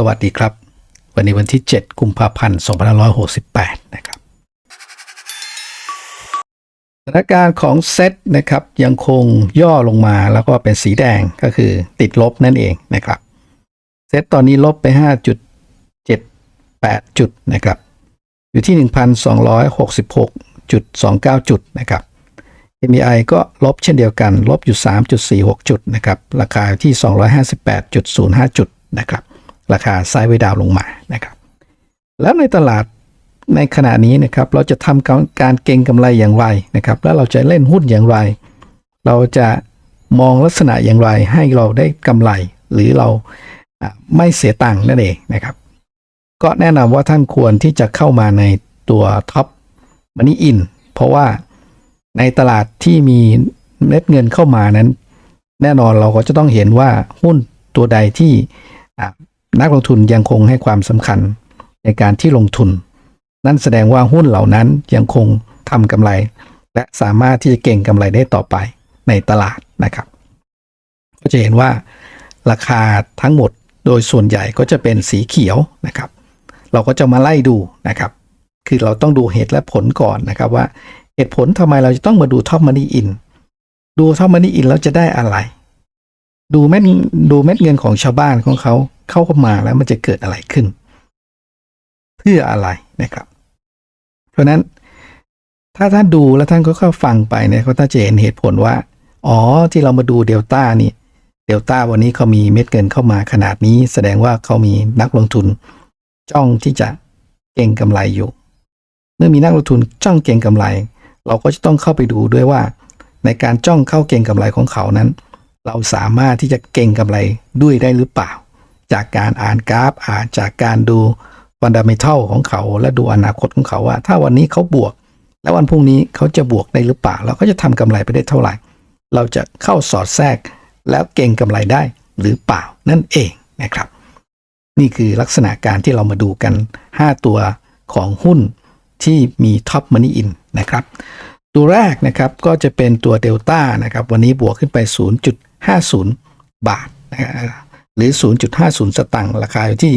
สวัสดีครับ วันนี้วันที่ 7 กุมภาพันธ์ 2568 นะครับสถานการณ์ของเซตนะครับยังคงย่อลงมาแล้วก็เป็นสีแดงก็คือติดลบนั่นเองนะครับเซตตอนนี้ลบไป 5.78 จุดนะครับอยู่ที่ 1,266.29 จุดนะครับ MBI ก็ลบเช่นเดียวกัน ลบอยู่ 3.46 จุดนะครับ ราคาอยู่ที่ 258.05 จุดนะครับ ราคาไซด์เวดาวลงมานะครับ แล้วในตลาดในขณะนี้นะครับ เราจะทำการการเก็งกำไรอย่างไรนะครับ แล้วเราจะเล่นหุ้นอย่างไร เราจะมองลักษณะอย่างไรให้เราได้กำไร หรือเราไม่เสียตังค์นั่นเองนะครับ ก็แนะนำว่าท่านควรที่จะเข้ามาในตัวท็อปมันนี่อินเพราะว่าในตลาดที่มีเม็ดเงินเข้ามานั้น แน่นอนเราก็จะต้องเห็นว่าหุ้นตัวใดที่ นักลงทุนยังคงให้ความสำคัญในการที่ลงทุน นั่นแสดงว่าหุ้นเหล่านั้นยังคงทำกำไร และสามารถที่จะเก่งกำไรได้ต่อไปในตลาดนะครับ ก็จะเห็นว่าราคาทั้งหมดโดยส่วนใหญ่ก็จะเป็นสีเขียวนะครับ เราก็จะมาไล่ดูนะครับ คือเราต้องดูเหตุและผลก่อนนะครับว่าเหตุผลทำไมเราจะต้องมาดูท็อปมันนี่อินดูท็อปมันนี่อินแล้วจะได้อะไร ดูเม็ดดูเม็ดเงินของชาวบ้านของเขา เข้ามาแล้วมันจะเกิดอะไรขึ้น เพื่ออะไรนะครับ เพราะนั้นถ้าท่านดูแล้วท่านก็เข้าฟังไปเนี่ยก็ท่าจะเห็นเหตุผลว่า อ๋อที่เรามาดูเดลต้านี่เดลต้าวันนี้เขามีเม็ดเงินเข้ามาขนาดนี้ แสดงว่าเขามีนักลงทุน จ้องที่จะเก่งกำไรอยู่ เมื่อมีนักลงทุนจ้องเก่งกำไร เราก็จะต้องเข้าไปดูด้วยว่า ในการจ้องเข้าเก่งกำไรของเขานั้น เราสามารถที่จะเก่งกำไรด้วยได้หรือเปล่า จากการอ่านกราฟ อ่านจากการดูฟันดัมเมทัลของเขาและดูอนาคตของเขาว่า ถ้าวันนี้เขาบวก แล้ววันพรุ่งนี้เขาจะบวกได้หรือเปล่าเราก็จะทำกำไรไปได้เท่าไหร่ เราจะเข้าสอดแทรก แล้วเก่งกำไรได้หรือเปล่านั่นเองนะครับ นี่คือลักษณะการที่เรามาดูกัน 5 ตัวของหุ้นที่มีท็อปมันนี่อินนะครับ ตัวแรกนะครับก็จะเป็นตัวเดลต้านะครับ วันนี้บวกขึ้นไป 0.50 บาทนะครับ หรือ 0.50 สตังค์ราคาอยู่ที่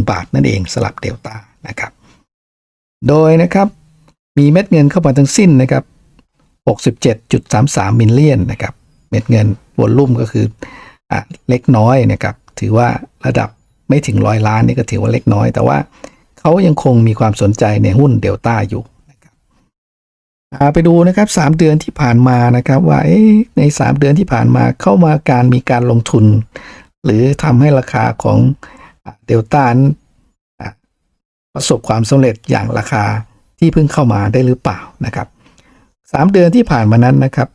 110.50 บาทนั่นเองสลับเดลต้านะครับ โดยนะครับมีเม็ดเงินเข้ามาทั้งสิ้นนะครับ 67.33มิลเลียนนะครับ เม็ดเงินวอลลุ่มก็คืออะเล็กน้อยนะครับ ถือว่าระดับไม่ถึงร้อยล้านนี่ก็ถือว่าเล็กน้อย แต่ว่าเขายังคงมีความสนใจในหุ้นเดลต้าอยู่ ไปดูนะครับ 3 เดือนที่ผ่านมานะครับว่าใน 3 เดือนที่ผ่านมาเข้ามาการมีการลงทุน หรือทำให้ราคาของเดลต้าประสบความสำเร็จอย่างราคาที่เพิ่งเข้ามาได้หรือเปล่านะครับสามเดือนที่ผ่านมานั้นนะครับ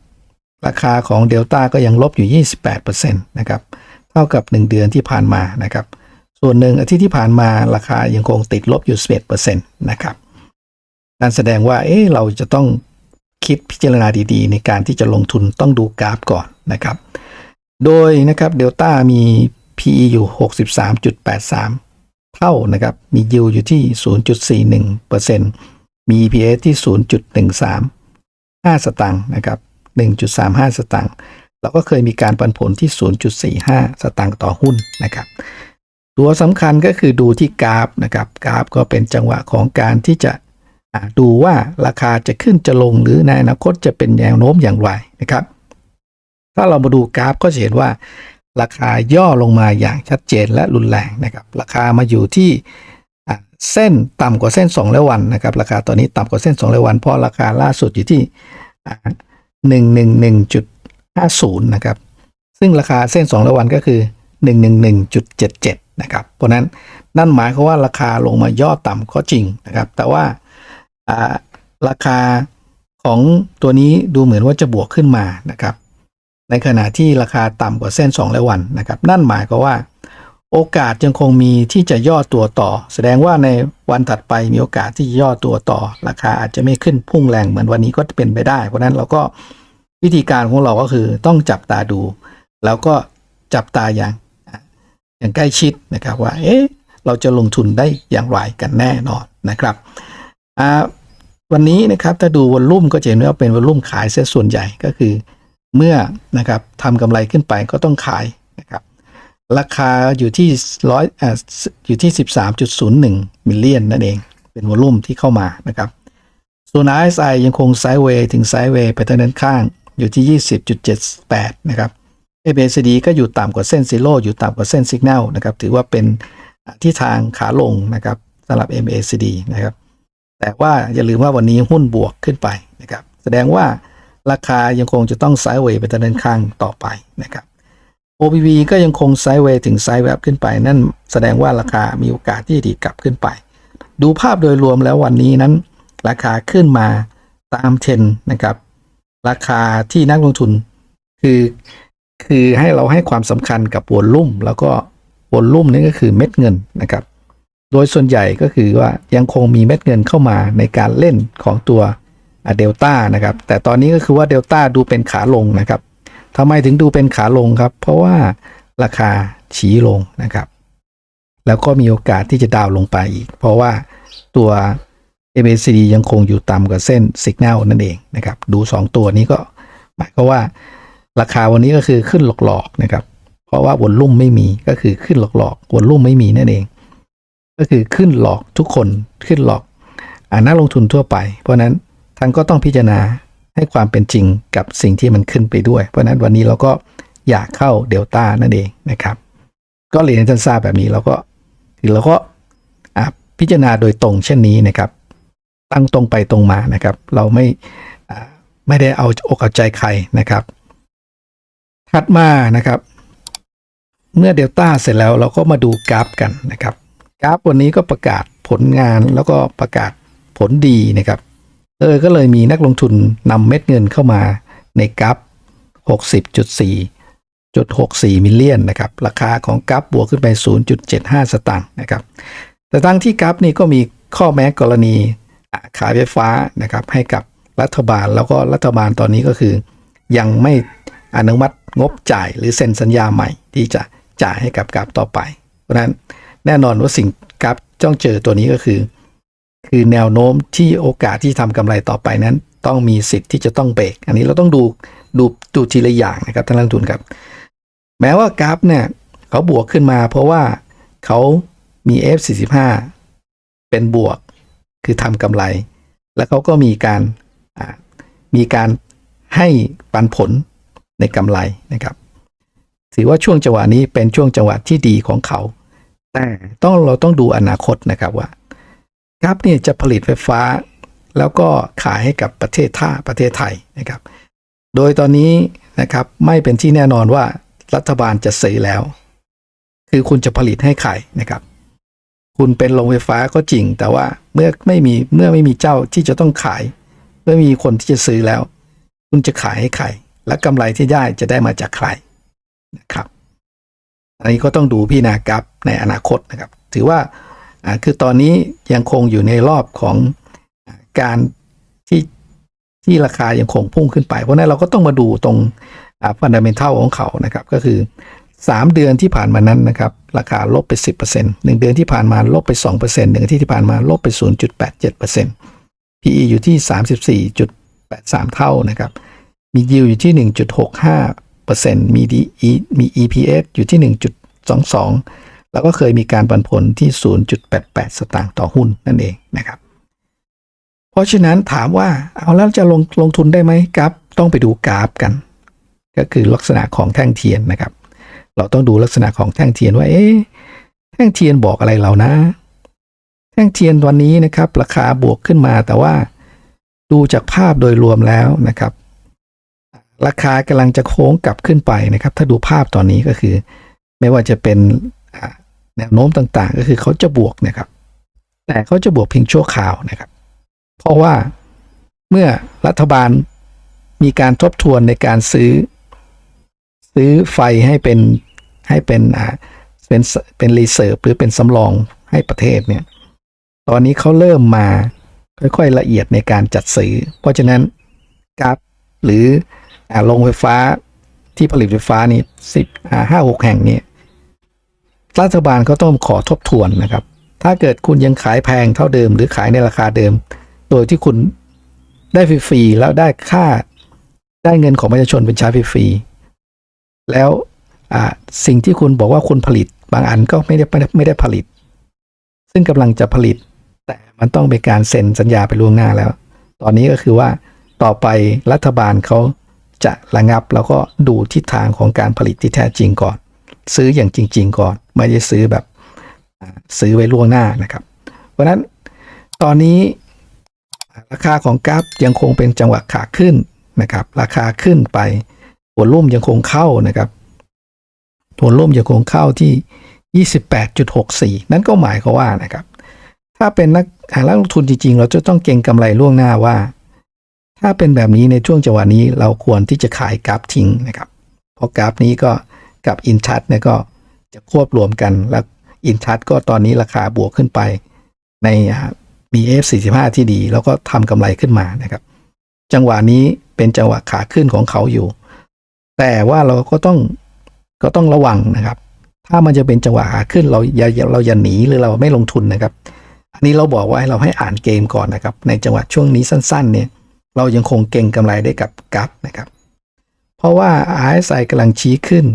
ราคาของเดลต้าก็ยังลบอยู่ 28%นะครับเท่ากับ 1 เดือนที่ผ่านมานะครับ ส่วนหนึ่งอาทิตย์ที่ผ่านมาราคายังคงติดลบอยู่11%นะครับ นั่นแสดงว่าเอ๊ะเราจะต้องคิดพิจารณาดีๆ ในการที่จะลงทุนต้องดูกราฟก่อนนะครับ โดยนะครับเดลต้ามี PE อยู่ 63.83 เท่านะครับ มี yield อยู่ที่ 0.41%มี EPS ที่ 0.13 5 สตางค์นะครับ 1.35 สตางค์เราก็เคยมีการปันผลที่ 0.45 สตางค์ต่อหุ้นนะครับ ตัวสำคัญก็คือดูที่กราฟนะครับ กราฟก็เป็นจังหวะของการที่จะ ดูว่าราคาจะขึ้นจะลงหรือในอนาคตจะเป็นแนวโน้มอย่างไรนะครับ ถ้าเรามาดูกราฟก็จะเห็นว่า ราคาย่อลงมาอย่างชัดเจนและรุนแรงนะครับ ราคามาอยู่ที่เส้นต่ำกว่าเส้น2ร้อยวันนะครับ ราคาตอนนี้ต่ำกว่าเส้น2ร้อยวันเพราะราคาล่าสุดอยู่ที่หนึ่งหนึ่งหนึ่งจุดห้าศูนย์นะครับ ซึ่งราคาเส้น2ร้อยวันก็คือ 111.77นะครับ เพราะนั้นนั่นหมายความว่าราคาลงมาย่อต่ำก็จริงนะครับ แต่ว่า ราคาของตัวนี้ดูเหมือนว่าจะบวกขึ้นมานะครับ ในขณะที่ราคาต่ำกว่าเส้น2ร้อยวันนะครับ นั่นหมายความว่า โอกาสยังคงมีที่จะย่อตัวต่อ แสดงว่าในวันถัดไปมีโอกาสที่จะย่อตัวต่อ ราคาอาจจะไม่ขึ้นพุ่งแรงเหมือนวันนี้ก็เป็นไปได้ เพราะฉะนั้นเราก็วิธีการของเราก็คือต้องจับตาดู แล้วก็จับตาอย่างอย่างใกล้ชิดนะครับว่าเอ๊ะเราจะลงทุนได้อย่างไรกันแน่นอนนะครับ อ่าวันนี้นะครับถ้าดูวอลลุ่มก็จะเห็นว่าเป็นวอลลุ่มขายเสียส่วนใหญ่ก็คือ เมื่อนะครับทำกำไรขึ้นไปก็ต้องขายนะครับราคาอยู่ที่ร้อยอ่าอยู่ที่13.01มิลเลียนนั่นเอง เป็นวอลุ่มที่เข้ามานะครับส่วน RSI ยังคงไซด์เวย์ถึงไซด์เวย์ไปทางด้านข้างอยู่ที่20.78นะครับ MACD ก็อยู่ต่ำกว่าเส้นซีโร่อยู่ต่ำกว่าเส้นสัญญาณนะครับถือว่าเป็นที่ทางขาลงนะครับสำหรับ MACD นะครับ แต่ว่าอย่าลืมว่าวันนี้หุ้นบวกขึ้นไปนะครับแสดงว่าราคายังคงจะต้องไซด์เวย์ไปทางด้านข้างต่อไปนะครับ OPV ก็ยังคงไซด์เวย์ถึงไซด์แวบขึ้นไป นั่นแสดงว่าราคามีโอกาสที่จะดีกลับขึ้นไป ดูภาพโดยรวมแล้ววันนี้นั้น ราคาขึ้นมาตามเทรนนะครับ ราคาที่นักลงทุน คือคือให้เราให้ความสำคัญกับวอลลุ่ม แล้วก็วอลลุ่มนี่ก็คือเม็ดเงินนะครับ โดยส่วนใหญ่ก็คือว่ายังคงมีเม็ดเงินเข้ามาในการเล่นของตัวเดลต้านะครับ แต่ตอนนี้ก็คือว่าเดลต้าดูเป็นขาลงนะครับทำไมถึงดูเป็นขาลงครับ เพราะว่าราคาชี้ลงนะครับ แล้วก็มีโอกาสที่จะดาวน์ลงไปอีก เพราะว่าตัว MACD ยังคงอยู่ต่ำกว่าเส้นสัญญาณนั่นเองนะครับ ดู 2 ตัวนี้ก็หมายก็ว่า ราคาวันนี้ก็คือขึ้นหลอกๆนะครับ เพราะว่าวอลลุ่มไม่มีก็คือขึ้นหลอกๆวอลลุ่มไม่มีนั่นเอง ก็คือขึ้นหลอกทุกคนขึ้นหลอกอ่านักลงทุนทั่วไป เพราะนั้นท่านก็ต้องพิจารณาให้ความเป็นจริงกับสิ่งที่มันขึ้นไปด้วย เพราะนั้นวันนี้เราก็อยากเข้าเดลต้านั่นเองนะครับ ก็เรียนให้ท่านทราบแบบนี้เราก็คือเราก็พิจารณาโดยตรงเช่นนี้นะครับ ตั้งตรงไปตรงมานะครับ เราไม่ไม่ได้เอาอกเอาใจใครนะครับ ถัดมานะครับ เมื่อเดลต้าเสร็จแล้วเราก็มาดูกราฟกันนะครับ กราฟวันนี้ก็ประกาศผลงานแล้วก็ประกาศผลดีนะครับเออก็เลยมีนักลงทุนนำเม็ดเงินเข้ามาในกราฟ60.4.64 มิลเลียนนะครับ ราคาของกราฟบวกขึ้นไป 0.75 สตางค์นะครับ แต่ทั้งที่กราฟนี่ก็มีข้อแม้กรณีขายไฟฟ้านะครับให้กับรัฐบาลแล้วก็รัฐบาลตอนนี้ก็คือ ยังไม่อนุมัติงบจ่ายหรือเซ็นสัญญาใหม่ที่จะจ่ายให้กับกราฟต่อไป เพราะนั้น แน่นอนว่าสิ่งกราฟจ้องเจอตัวนี้ก็คือ คือแนวโน้มที่โอกาสที่ทำกำไรต่อไปนั้น ต้องมีสิทธิ์ที่จะต้องเบรกอันนี้เราต้องดูดูดูทีละอย่างนะครับท่านนักลงทุนครับ แม้ว่ากราฟเนี่ยเขาบวกขึ้นมา เพราะว่าเขามี F45 เป็นบวกคือทำกำไร แล้วเขาก็มีการมีการให้ปันผลในกำไรนะครับถือว่าช่วงจังหวะนี้เป็นช่วงจังหวะที่ดีของเขา แต่ต้องเราต้องดูอนาคตนะครับว่ากราฟเนี่ยจะผลิตไฟฟ้า แล้วก็ขายให้กับประเทศท่าประเทศไทยนะครับ โดยตอนนี้นะครับไม่เป็นที่แน่นอนว่ารัฐบาลจะซื้อแล้ว คือคุณจะผลิตให้ใครนะครับ คุณเป็นโรงไฟฟ้าก็จริง แต่ว่าเมื่อไม่มีเมื่อไม่มีเจ้าที่จะต้องขาย เมื่อมีคนที่จะซื้อแล้ว คุณจะขายให้ใคร และกำไรที่ได้จะได้มาจากใครนะครับ อันนี้ก็ต้องดูพี่นากราฟในอนาคตนะครับ ถือว่าคือตอนนี้ยังคงอยู่ในรอบของการที่ที่ราคายังคงพุ่งขึ้นไป เพราะนั้นเราก็ต้องมาดูตรงฟันดัมเ n นทัลของเขานะครับ ก็คือ 3 เดือนที่ผ่านมานั้นนะครับ ราคาลบไป 10% 1 เดือนที่ผ่านมาลบไป 2%หนึ่งอาทิตย์ที่ผ่านมาลบไป 0.87% PE อยู่ที่ 34.83 เท่านะครับ มี yield อยู่ที่ 1.65% มี DE มี EPS อยู่ที่ 1.22 แล้วก็เคยมีการปันผลที่ 0.88 สตางค์ต่อหุ้นนั่นเองนะครับ เพราะฉะนั้นถามว่าเอาแล้วจะลงลงทุนได้ไหมกราฟต้องไปดูกราฟกัน ก็คือลักษณะของแท่งเทียนนะครับ เราต้องดูลักษณะของแท่งเทียนว่าเอ๊ะแท่งเทียนบอกอะไรเรานะ แท่งเทียนวันนี้นะครับ ราคาบวกขึ้นมาแต่ว่าดูจากภาพโดยรวมแล้วนะครับ ราคากำลังจะโค้งกลับขึ้นไปนะครับ ถ้าดูภาพตอนนี้ก็คือ ไม่ว่าจะเป็นแนวโน้มต่างๆ ก็คือเขาจะบวกนะครับ แต่เขาจะบวกเพียงชั่วคราวนะครับ เพราะว่าเมื่อรัฐบาลมีการทบทวนในการซื้อ ซื้อไฟให้เป็นให้เป็นอ่าเป็นเป็นรีเซิร์ฟหรือเป็นสำรองให้ประเทศเนี่ย ตอนนี้เขาเริ่มมาค่อยๆละเอียดในการจัดซื้อ เพราะฉะนั้นกราฟหรือ โรงไฟฟ้าที่ผลิตไฟฟ้านี่สิบห้าหกแห่งนี่ยรัฐบาลเขาต้องขอทบทวนนะครับ ถ้าเกิดคุณยังขายแพงเท่าเดิม หรือขายในราคาเดิม โดยที่คุณได้ฟรีๆแล้วได้ค่าได้เงินของประชาชนเป็นใช้ฟรีๆแล้วสิ่งที่คุณบอกว่าคุณผลิตบางอันก็ไม่ได้ไม่ได้ไม่ได้ผลิต ซึ่งกำลังจะผลิต แต่มันต้องเป็นการเซ็นสัญญาไปล่วงหน้าแล้ว ตอนนี้ก็คือว่าต่อไปรัฐบาลเขา จะระงับแล้วก็ดูทิศทางของการผลิตที่แท้จริงก่อน ซื้ออย่างจริง ๆ ก่อน ไม่ได้ซื้อแบบซื้อไว้ล่วงหน้านะครับ เพราะนั้นตอนนี้ราคาของกราฟยังคงเป็นจังหวะขาขึ้นนะครับ ราคาขึ้นไปหัวรุ่มยังคงเข้านะครับหัวรุ่มยังคงเข้าที่ 28.64 นั่นก็หมายความว่านะครับ ถ้าเป็นนักนักลงทุนจริงๆ เราจะต้องเก็งกำไรล่วงหน้าว่า ถ้าเป็นแบบนี้ในช่วงจังหวะนี้เราควรที่จะขายกราฟทิ้งนะครับ เพราะกราฟนี้ก็กับอินทัชเนี่ยก็จะควบรวมกันแล้วอินทัชก็ตอนนี้ราคาบวกขึ้นไป ในอ่ามี F45 ที่ดี แล้วก็ทำกำไรขึ้นมานะครับ จังหวะนี้เป็นจังหวะขาขึ้นของเขาอยู่ แต่ว่าเราก็ต้องก็ต้องระวังนะครับ ถ้ามันจะเป็นจังหวะขาขึ้นเราอย่าอย่าเราอย่าหนีหรือเราไม่ลงทุนนะครับ อันนี้เราบอกว่าให้เราให้อ่านเกมก่อนนะครับ ในจังหวะช่วงนี้สั้น ๆ เนี่ย เรายังคงเก่งกำไรได้กับกัฟนะครับ เพราะว่า RSI กำลังชี้ขึ้น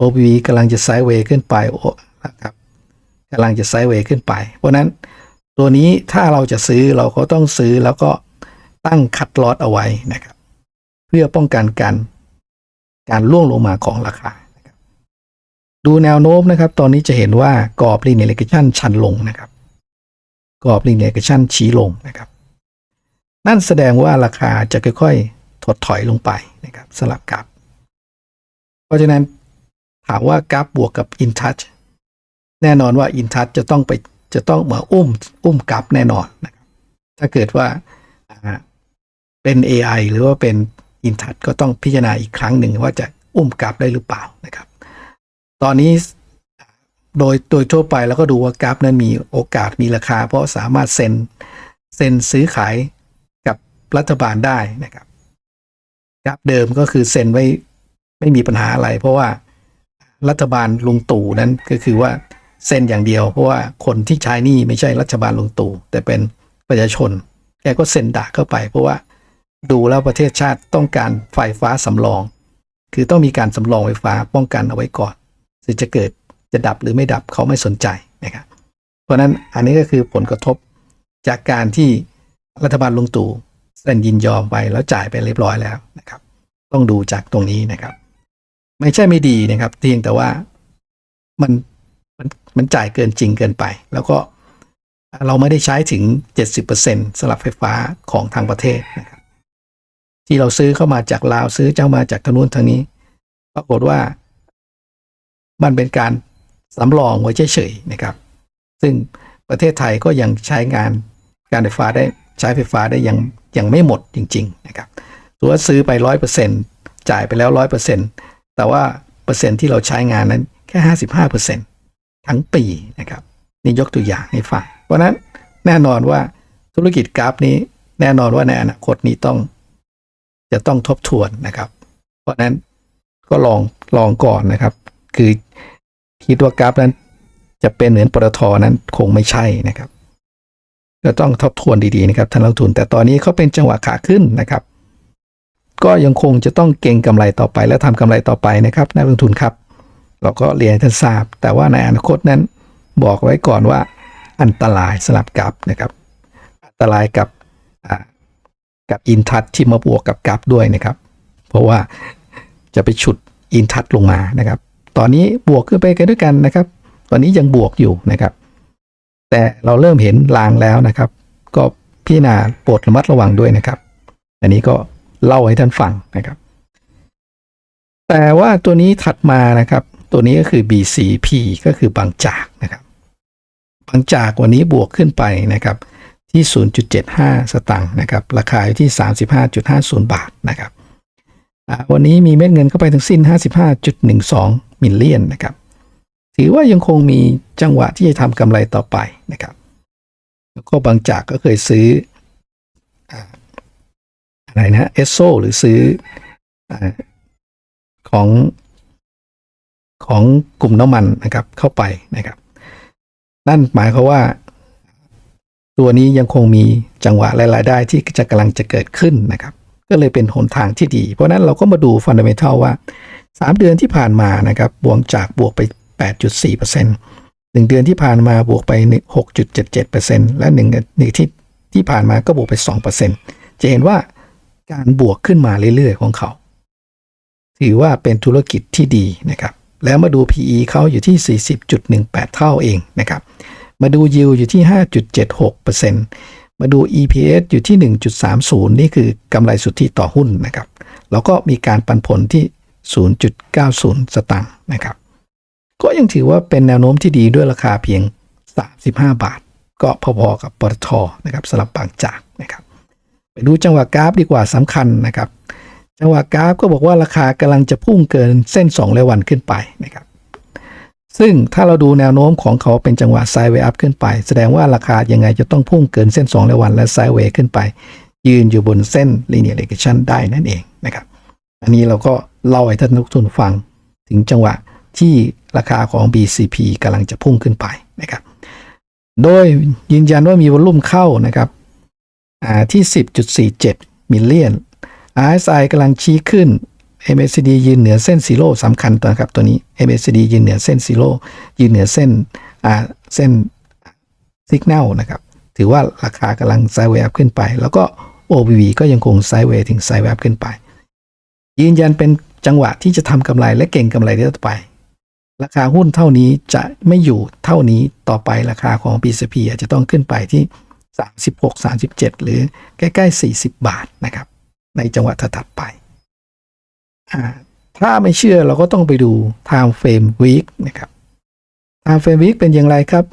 OPV กำลังจะไซด์เวย์ขึ้นไปโอ้นะครับกำลังจะไซด์เวย์ขึ้นไป เพราะนั้นตัวนี้ถ้าเราจะซื้อเราก็ต้องซื้อแล้วก็ตั้งคัดลอตเอาไว้นะครับ เพื่อป้องกันการการล่วงลงมาของราคาดูแนวโน้มนะครับ ตอนนี้จะเห็นว่ากรอบ linear regression ชันลงนะครับ กรอบ linear regression ชี้ลงนะครับ นั่นแสดงว่าราคาจะค่อยๆ ถดถอยลงไปนะครับสลับกับ เพราะฉะนั้นถามว่ากราฟบวกกับ InTouch แน่นอนว่า InTouch จะต้องไปจะต้องมาอุ้มอุ้มกราฟแน่นอนนะครับถ้าเกิดว่าเป็น AI หรือว่าเป็น InTouch ก็ต้องพิจารณาอีกครั้งหนึ่งว่าจะอุ้มกราฟได้หรือเปล่านะครับ ตอนนี้โดยโดยทั่วไปแล้วก็ดูว่ากราฟนั้นมีโอกาสมีราคา เพราะสามารถเซ็นเซ็นซื้อขาย รัฐบาลได้นะครับกราฟเดิมก็คือเซ็นไว้ไม่มีปัญหาอะไร เพราะว่ารัฐบาลลุงตู่นั้นก็คือว่าเซ็นอย่างเดียว เพราะว่าคนที่ใช้นี่ไม่ใช่รัฐบาลลุงตู่แต่เป็นประชาชนแกก็เซ็นด่าเข้าไป เพราะว่าดูแล้วประเทศชาติต้องการไฟฟ้าสำรอง คือต้องมีการสำรองไฟฟ้าป้องกันเอาไว้ก่อนซึ่งจะเกิดจะดับหรือไม่ดับเขาไม่สนใจนะครับเพราะฉะนั้นอันนี้ก็คือผลกระทบจากการที่รัฐบาลลุงตู่ เซ็นยินยอมไปแล้วจ่ายไปเรียบร้อยแล้วนะครับ ต้องดูจากตรงนี้นะครับ ไม่ใช่ไม่ดีนะครับเพียงแต่ว่ามันมันมันจ่ายเกินจริงเกินไป แล้วก็เราไม่ได้ใช้ถึง 70%สำหรับไฟฟ้าของทางประเทศนะครับ ที่เราซื้อเข้ามาจากลาวซื้อเจ้ามาจากทางนู้นทางนี้ ปรากฏว่า มันเป็นการสำรองไว้เฉยๆนะครับ ซึ่งประเทศไทยก็ยังใช้งานการไฟฟ้าได้ ใช้ไฟฟ้าได้ยังยังไม่หมดจริงๆนะครับตัวาซื้อไปร้อยเปอร์เซ็นจ่ายไปแล้วร้อยเปอร์เซ็นแต่ว่าเปอร์เซ็นต์ที่เราใช้งานนั้นแค่ห้าสิบห้าเปอร์เซ็นทั้งปีนะครับนี่ยกตัวอย่างให้ฟังเพราะนั้นแน่นอนว่าธุรกิจกราฟนี้แน่นอนว่าในอนาคตนี้ต้อง จะต้องทบทวนนะครับ เพราะฉะนั้นก็ลองลองก่อนนะครับ คือคิดว่ากราฟนั้นจะเป็นเหมือนปตทนั้นคงไม่ใช่นะครับ ก็ต้องทบทวนดีๆนะครับท่านนักลงทุน แต่ตอนนี้เขาเป็นจังหวะขาขึ้นนะครับ ก็ยังคงจะต้องเก่งกำไรต่อไปและทำกำไรต่อไปนะครับนักลงทุนครับ เราก็เรียนท่านทราบ แต่ว่าในอนาคตนั้นบอกไว้ก่อนว่าอันตรายสลับกับนะครับ อันตรายกับกับอินทัชที่มาบวกกับกับด้วยนะครับ เพราะว่าจะไปฉุดอินทัชลงมานะครับ ตอนนี้บวกขึ้นไปกันด้วยกันนะครับ ตอนนี้ยังบวกอยู่นะครับ แต่เราเริ่มเห็นลางแล้วนะครับ ก็พิจารณาโปรดระมัดระวังด้วยนะครับ อันนี้ก็เล่าให้ท่านฟังนะครับ แต่ว่าตัวนี้ถัดมานะครับ ตัวนี้ก็คือ BCP ก็คือบางจากนะครับ บางจากวันนี้บวกขึ้นไปนะครับที่ 0.75 สตางค์นะครับ ราคาอยู่ที่ 35.50 บาทนะครับ วันนี้มีเม็ดเงินเข้าไปทั้งสิ้น 55.12มิลเลียนนะครับ ถือว่ายังคงมีจังหวะที่จะทำกำไรต่อไปนะครับ แล้วก็บางจากก็เคยซื้ออะไรนะเอสโซหรือซื้ออของของกลุ่มน้ำมันนะครับเข้าไปนะครับ นั่นหมายความว่า ตัวนี้ยังคงมีจังหวะรายได้ที่จะกำลังจะเกิดขึ้นนะครับ ก็เลยเป็นหนทางที่ดี เพราะนั้นเราก็มาดูฟันเดเมทัลว่า 3 เดือนที่ผ่านมานะครับบวกจากบวกไป 8.4% 1เดือนที่ผ่านมาบวกไป 6.77%และหนึ่งที่ที่ผ่านมาก็บวกไป 2%จะเห็นว่าการบวกขึ้นมาเรื่อยๆของเขา ถือว่าเป็นธุรกิจที่ดีนะครับ แล้วมาดู PE เขาอยู่ที่ 40.18 เท่าเองนะครับ มาดู yield อยู่ที่ 5.76%มาดู EPS อยู่ที่ 1.30 นี่คือกำไรสุทธิต่อหุ้นนะครับ แล้วก็มีการปันผลที่ 0.90 สตางค์นะครับ ก็ยังถือว่าเป็นแนวโน้มที่ดีด้วยราคาเพียง 35 บาท ก็พอๆกับปตทนะครับสลับบางจากนะครับไปดูจังหวะกราฟดีกว่าสำคัญนะครับ จังหวะกราฟก็บอกว่าราคากำลังจะพุ่งเกินเส้น2รายวันขึ้นไปนะครับซึ่งถ้าเราดูแนวโน้มของเขาเป็นจังหวะไซด์เวย์อัพขึ้นไป แสดงว่าราคายังไงจะต้องพุ่งเกินเส้น2รายวันและไซด์เวย์ขึ้นไป ยืนอยู่บนเส้น linear regression ได้นั่นเองนะครับ อันนี้เราก็เล่าให้ท่านนักทุนฟังถึงจังหวะ ที่ราคาของ BCP กำลังจะพุ่งขึ้นไปนะครับ โดยยืนยันว่ามีวอลุ่มเข้านะครับที่ 10.47 มิลเลียน RSI กำลังชี้ขึ้น MACD ยืนเหนือเส้นซีโร่สำคัญตัวครับตัวนี้ MACD ยืนเหนือเส้นซีโร่ยืนเหนือเส้นเส้นสัญญาณนะครับ ถือว่าราคากำลังไซด์เวย์อัพขึ้นไป แล้วก็ OBV ก็ยังคงไซด์เวย์ถึงไซด์เวย์อัพขึ้นไป ยืนยันเป็นจังหวะที่จะทำกำไรและเก่งกำไรได้ต่อไป ราคาหุ้นเท่านี้จะไม่อยู่เท่านี้ต่อไปราคาของ BCP อาจจะต้องขึ้นไปที่ 36 37 หรือใกล้ๆ 40 บาทนะครับ ในจังหวะถัดไป ถ้าไม่เชื่อเราก็ต้องไปดู time frame week นะครับ time frame week เป็นอย่างไรครับ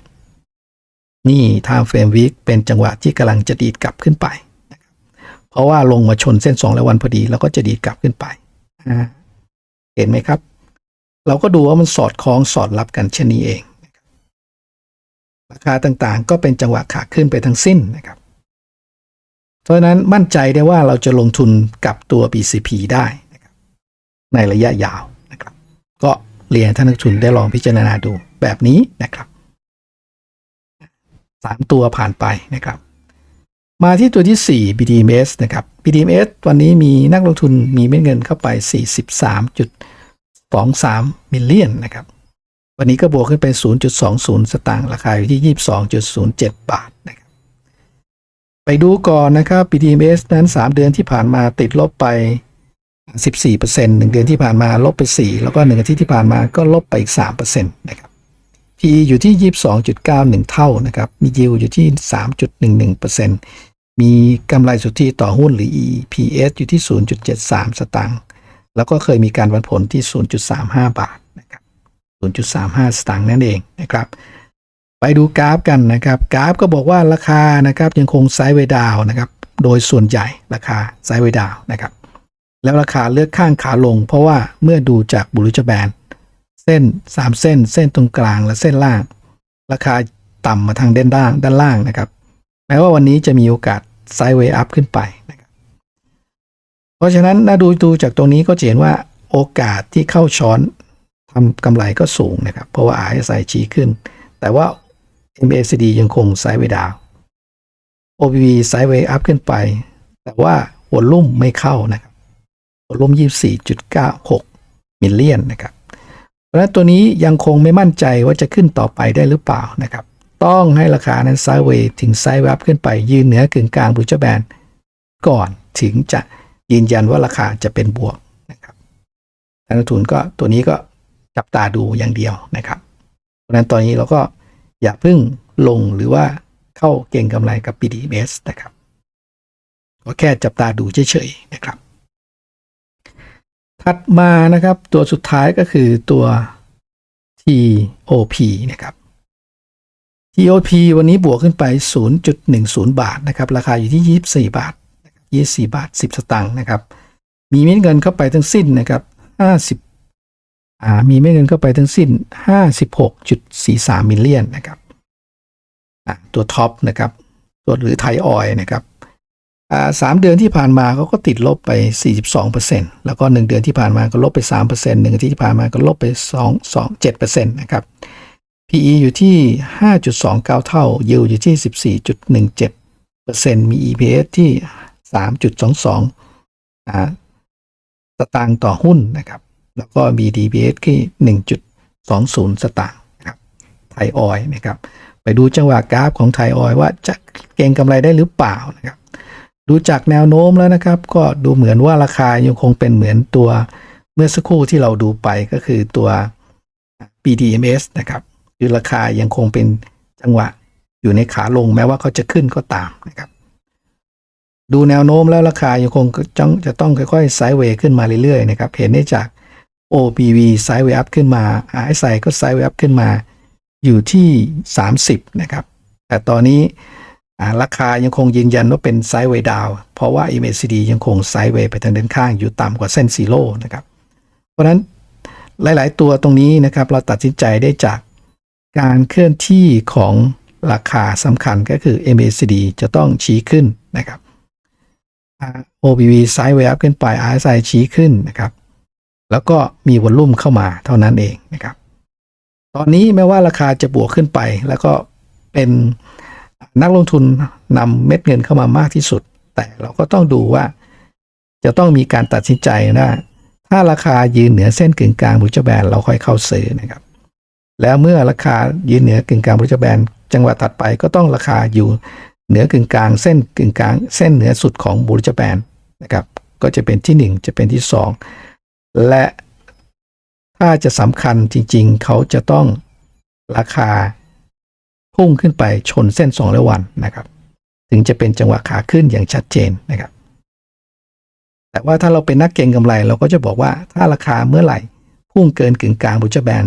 นี่ time frame week เป็นจังหวะที่กำลังจะดีดกลับขึ้นไปนะครับเพราะว่าลงมาชนเส้น 2 และวันพอดี แล้วก็จะดีดกลับขึ้นไป เห็นไหมครับ เราก็ดูว่ามันสอดคล้องสอดรับกันเช่นนี้เอง ราคาต่างๆ ก็เป็นจังหวะขาขึ้นไปทั้งสิ้นนะครับ เพราะนั้นมั่นใจได้ว่าเราจะลงทุนกับตัว BCP ได้นะครับในระยะยาวนะครับ ก็เรียนท่านนักลงทุนได้ลองพิจารณาดูแบบนี้นะครับสามตัวผ่านไปนะครับ มาที่ตัวที่ 4 BDMs นะครับ BDMs วันนี้มีนักลงทุนมีเม็ดเงินเข้าไป 43.23 มิลเลียนนะครับ วันนี้ก็บวกขึ้นไป 0.20 สตางค์ ราคาอยู่ที่ 22.07 บาทนะครับ ไปดูก่อนนะครับ BDMs นั้น 3 เดือนที่ผ่านมาติดลบไป 14% 1เดือนที่ผ่านมาลบไป 4 แล้วก็1อาทิตย์ที่ผ่านมาก็ลบไปอีก3%นะครับ PE อยู่ที่ 22.91 เท่านะครับ มี yield อยู่ที่ 3.11%มีกำไรสุทธิต่อหุ้นหรือ EPS อยู่ที่ 0.73 สตางค์ แล้วก็เคยมีการวัดผลที่ 0.35 บาทนะครับ 0.35 สตางค์นั่นเองนะครับ ไปดูกราฟกันนะครับ กราฟก็บอกว่าราคานะครับยังคงไซด์เวดาวนะครับ โดยส่วนใหญ่ราคาไซด์เวดาวนะครับ แล้วราคาเลือกข้างขาลง เพราะว่าเมื่อดูจากบุรุษแบนเส้น 3 เส้น เส้นตรงกลางและเส้นล่าง ราคาต่ำมาทางด้านล่างด้านล่างนะครับ แม้ว่าวันนี้จะมีโอกาสไซด์เวย์อัพขึ้นไปนะ เพราะฉะนั้นน่าดูดูจากตรงนี้ก็จะเห็นว่าโอกาสที่เข้าช้อนทำกำไรก็สูงนะครับ เพราะว่า RSI ชี้ขึ้น แต่ว่า MACD ยังคงไซด์เวดาว OBV ไซด์เวย์อัพขึ้นไป แต่ว่าวอลลุ่มไม่เข้านะครับวอลลุ่ม24.96 มิลเลียนนะครับ เพราะฉะนั้นตัวนี้ยังคงไม่มั่นใจว่าจะขึ้นต่อไปได้หรือเปล่านะครับ ต้องให้ราคานั้นไซด์เวย์ถึงไซด์เวย์อัพขึ้นไปยืนเหนือกึ่งกลางบูชแบนก่อนถึงจะ ยืนยันว่าราคาจะเป็นบวกนะครับนักลงทุนก็ตัวนี้ก็จับตาดูอย่างเดียวนะครับเพราะนั้นตอนนี้เราก็อย่าเพิ่งลงหรือว่าเข้าเก่งกำไรกับ BDMs นะครับก็แค่จับตาดูเฉยๆนะครับ ถัดมานะครับตัวสุดท้ายก็คือตัว TOP นะครับ TOP วันนี้บวกขึ้นไป 0.10 บาทนะครับ ราคาอยู่ที่ 24 บาท 24 บาท 10 สตางค์นะครับ มีเม็ดเงินเข้าไปทั้งสิ้นนะครับ 50อ่ามีเม็ดเงินเข้าไปทั้งสิ้น 56.43 มิลเลียนนะครับอ่าตัวท็อปนะครับ ตัวหรือไทยออยนะครับอ่าสามเดือนที่ผ่านมาเขาก็ติดลบไป 42%แล้วก็ 1 เดือนที่ผ่านมาก็ลบไป 3%หนึ่งอาทิตย์ที่ผ่านมาก็ลบไป 2 2 7%นะครับ PE อยู่ที่ 5.29 เท่า Yield อยู่ที่ 14.17%มี EPS ที่ 3.22อ่าสตางค์ต่อหุ้นนะครับ แล้วก็มี DBS ที่ 1.20 สตางค์นะครับไทยออยนะครับ ไปดูจังหวะกราฟของไทยออยว่าจะเก็งกำไรได้หรือเปล่านะครับ ดูจากแนวโน้มแล้วนะครับ ก็ดูเหมือนว่าราคายังคงเป็นเหมือนตัวเมื่อสักครู่ที่เราดูไปก็คือตัว BDMs นะครับ คือราคายังคงเป็นจังหวะอยู่ในขาลงแม้ว่าเขาจะขึ้นก็ตามนะครับ ดูแนวโน้มแล้วราคายังคงจะจะต้องค่อยๆไซด์เวย์ขึ้นมาเรื่อยๆนะครับเห็นได้จาก OBV ไซด์เวย์อัพขึ้นมา RSI ก็ไซด์เวย์อัพขึ้นมาอยู่ที่ 30 นะครับ แต่ตอนนี้ราคายังคงยืนยันว่าเป็นไซด์เวย์ดาวเพราะว่า MACD ยังคงไซด์เวย์ไปทางด้านข้างอยู่ต่ำกว่าเส้นซีโร่นะครับ เพราะฉะนั้นหลายๆตัวตรงนี้นะครับเราตัดสินใจได้จากการเคลื่อนที่ของราคาสำคัญก็คือ MACD จะต้องชี้ขึ้นนะครับ OBV ไซด์เวย์อัพขึ้นไป RSI ชี้ขึ้นนะครับ แล้วก็มีวอลลุ่มเข้ามาเท่านั้นเองนะครับ ตอนนี้แม้ว่าราคาจะบวกขึ้นไป แล้วก็เป็นนักลงทุนนำเม็ดเงินเข้ามามากที่สุด แต่เราก็ต้องดูว่า จะต้องมีการตัดสินใจนะถ้าราคายืนเหนือเส้นกึ่งกลางบูจแบนเราค่อยเข้าซื้อนะครับ แล้วเมื่อราคายืนเหนือกึ่งกลางบูจแบนจังหวะถัดไปก็ต้องราคาอยู่ เหนือกึ่งกลางเส้นกึ่งกลางเส้นเหนือสุดของบูจแบนนะครับก็จะเป็นที่หนึ่งจะเป็นที่สองและถ้าจะสำคัญจริงๆ เขาจะต้องราคาพุ่งขึ้นไปชนเส้น200วันนะครับ ถึงจะเป็นจังหวะขาขึ้นอย่างชัดเจนนะครับ แต่ว่าถ้าเราเป็นนักเก็งกำไรเราก็จะบอกว่าถ้าราคาเมื่อไหร่ พุ่งเกินกึ่งกลางบูจแบน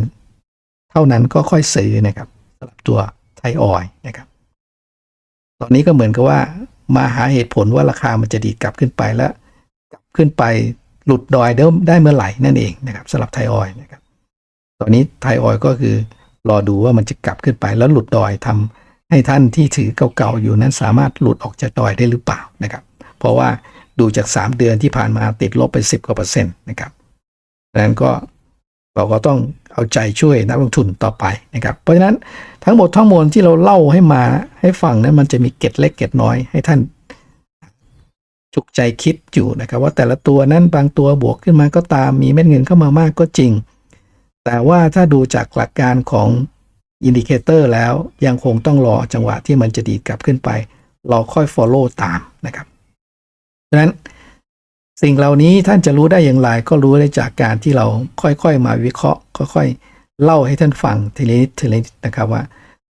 เท่านั้นก็ค่อยซื้อนะครับสำหรับตัวไทยออยนะครับ ตอนนี้ก็เหมือนกับว่ามาหาเหตุผลว่าราคามันจะดีดกลับขึ้นไปแล้วกลับขึ้นไปหลุดดอยเดิมได้เมื่อไหร่นั่นเองนะครับสำหรับไทยออยนะครับ ตอนนี้ไทยออยก็คือรอดูว่ามันจะกลับขึ้นไปแล้วหลุดดอยทำให้ท่านที่ถือเก่าๆอยู่นั้นสามารถหลุดออกจากดอยได้หรือเปล่านะครับ เพราะว่าดูจาก 3 เดือนที่ผ่านมาติดลบไป 10กว่าเปอร์เซ็นต์นะครับดังนั้นก็เราก็ต้อง เอาใจช่วยนักลงทุนต่อไปนะครับ เพราะฉะนั้นทั้งหมดทั้งมวลที่เราเล่าให้มาให้ฟังนั้นมันจะมีเก็ดเล็กเก็ดน้อยให้ท่านจุกใจคิดอยู่นะครับ ว่าแต่ละตัวนั้นบางตัวบวกขึ้นมาก็ตามมีเม็ดเงินเข้ามามากก็จริง แต่ว่าถ้าดูจากหลักการของอินดิเคเตอร์แล้วยังคงต้องรอจังหวะที่มันจะดีดกลับขึ้นไป เราค่อย follow ตามนะครับดังนั้น สิ่งเหล่านี้ท่านจะรู้ได้อย่างไรก็รู้ได้จากการที่เราค่อยๆ มาวิเคราะห์ ค่อยๆ เล่าให้ท่านฟังทีละนิดทีละนิดนะครับว่า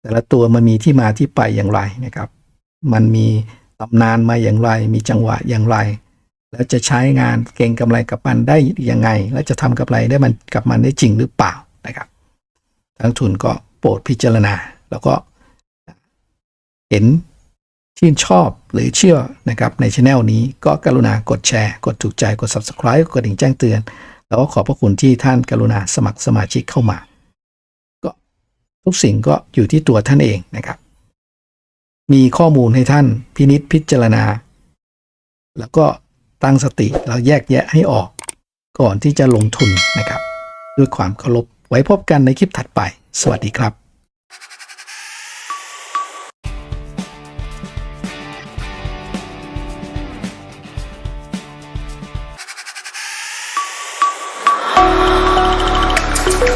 แต่ละตัวมันมีที่มาที่ไปอย่างไรนะครับ มันมีตำนานมาอย่างไร มีจังหวะอย่างไร แล้วจะใช้งานเก่งกำไรกับมันได้ยังไง และจะทำกำไรได้มันกับมันได้จริงหรือเปล่านะครับนักทุนก็โปรดพิจารณา แล้วก็เห็น ชื่นชอบหรือเชื่อนะครับในช anel นี้ก็กรุณากดแชร์ กดถูกใจกด subscribe กดกระดิ่งแจ้งเตือน แล้วก็ขอบพระคุณที่ท่านกรุณาสมัครสมาชิกเข้ามา ก็ทุกสิ่งก็อยู่ที่ตัวท่านเองนะครับ มีข้อมูลให้ท่านพินิษพิจารณา แล้วก็ตั้งสติแล้วแยกแยะให้ออก ก่อนที่จะลงทุนนะครับ ด้วยความเคารพไว้พบกันในคลิปถัดไป สวัสดีครับ